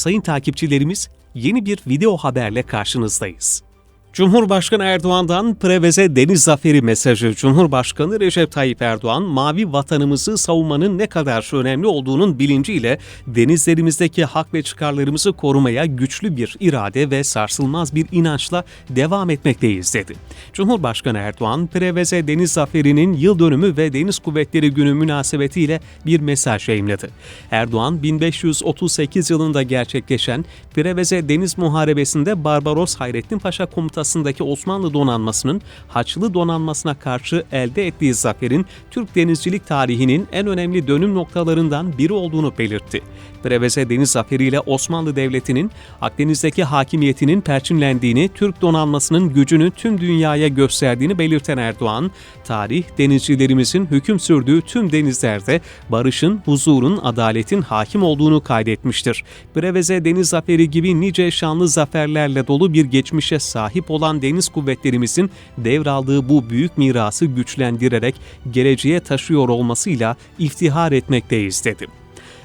Sayın takipçilerimiz yeni bir video haberle karşınızdayız. Cumhurbaşkanı Erdoğan'dan Preveze Deniz Zaferi mesajı. Cumhurbaşkanı Recep Tayyip Erdoğan, mavi vatanımızı savunmanın ne kadar önemli olduğunun bilinciyle denizlerimizdeki hak ve çıkarlarımızı korumaya güçlü bir irade ve sarsılmaz bir inançla devam etmekteyiz dedi. Cumhurbaşkanı Erdoğan, Preveze Deniz Zaferi'nin yıl dönümü ve Deniz Kuvvetleri Günü münasebetiyle bir mesaj yayımladı. Erdoğan, 1538 yılında gerçekleşen Preveze Deniz Muharebesi'nde Barbaros Hayrettin Paşa komutasındaki Osmanlı donanmasının Haçlı donanmasına karşı elde ettiği zaferin Türk denizcilik tarihinin en önemli dönüm noktalarından biri olduğunu belirtti. Preveze Deniz Zaferi ile Osmanlı Devleti'nin Akdeniz'deki hakimiyetinin perçinlendiğini, Türk donanmasının gücünü tüm dünyaya gösterdiğini belirten Erdoğan, tarih denizcilerimizin hüküm sürdüğü tüm denizlerde barışın, huzurun, adaletin hakim olduğunu kaydetmiştir. Preveze Deniz Zaferi gibi nice şanlı zaferlerle dolu bir geçmişe sahip olan deniz kuvvetlerimizin devraldığı bu büyük mirası güçlendirerek geleceğe taşıyor olmasıyla iftihar etmekteyiz dedi.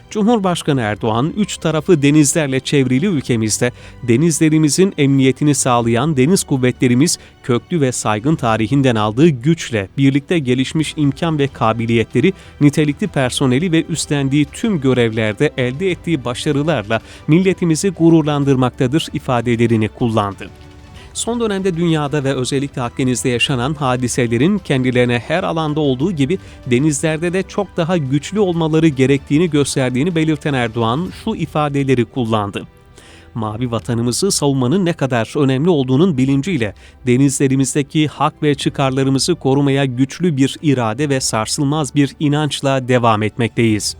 Cumhurbaşkanı Erdoğan, üç tarafı denizlerle çevrili ülkemizde denizlerimizin emniyetini sağlayan deniz kuvvetlerimiz köklü ve saygın tarihinden aldığı güçle birlikte gelişmiş imkan ve kabiliyetleri, nitelikli personeli ve üstlendiği tüm görevlerde elde ettiği başarılarla milletimizi gururlandırmaktadır ifadelerini kullandı. Son dönemde dünyada ve özellikle Akdeniz'de yaşanan hadiselerin kendilerine her alanda olduğu gibi denizlerde de çok daha güçlü olmaları gerektiğini gösterdiğini belirten Erdoğan şu ifadeleri kullandı. Mavi vatanımızı savunmanın ne kadar önemli olduğunun bilinciyle denizlerimizdeki hak ve çıkarlarımızı korumaya güçlü bir irade ve sarsılmaz bir inançla devam etmekteyiz.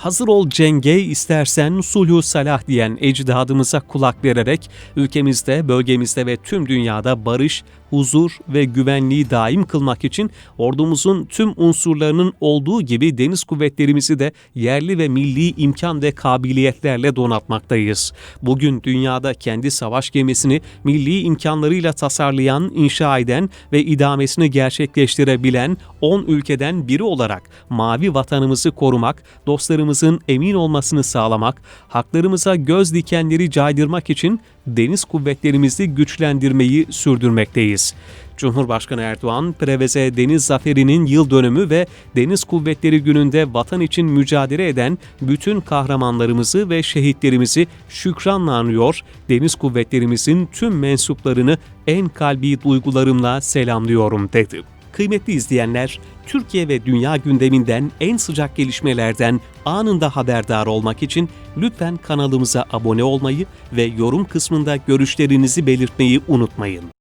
Hazır ol cenge istersen sulhu salah diyen ecdadımıza kulak vererek ülkemizde, bölgemizde ve tüm dünyada barış, huzur ve güvenliği daim kılmak için ordumuzun tüm unsurlarının olduğu gibi deniz kuvvetlerimizi de yerli ve milli imkan ve kabiliyetlerle donatmaktayız. Bugün dünyada kendi savaş gemisini milli imkanlarıyla tasarlayan, inşa eden ve idamesini gerçekleştirebilen 10 ülkeden biri olarak mavi vatanımızı korumak, dostlarımızın emin olmasını sağlamak, haklarımıza göz dikenleri caydırmak için deniz kuvvetlerimizi güçlendirmeyi sürdürmekteyiz. Cumhurbaşkanı Erdoğan, Preveze Deniz Zaferi'nin yıl dönümü ve Deniz Kuvvetleri Günü'nde vatan için mücadele eden bütün kahramanlarımızı ve şehitlerimizi şükranla anıyor, deniz kuvvetlerimizin tüm mensuplarını en kalbi duygularımla selamlıyorum dedi. Kıymetli izleyenler, Türkiye ve dünya gündeminden en sıcak gelişmelerden anında haberdar olmak için lütfen kanalımıza abone olmayı ve yorum kısmında görüşlerinizi belirtmeyi unutmayın.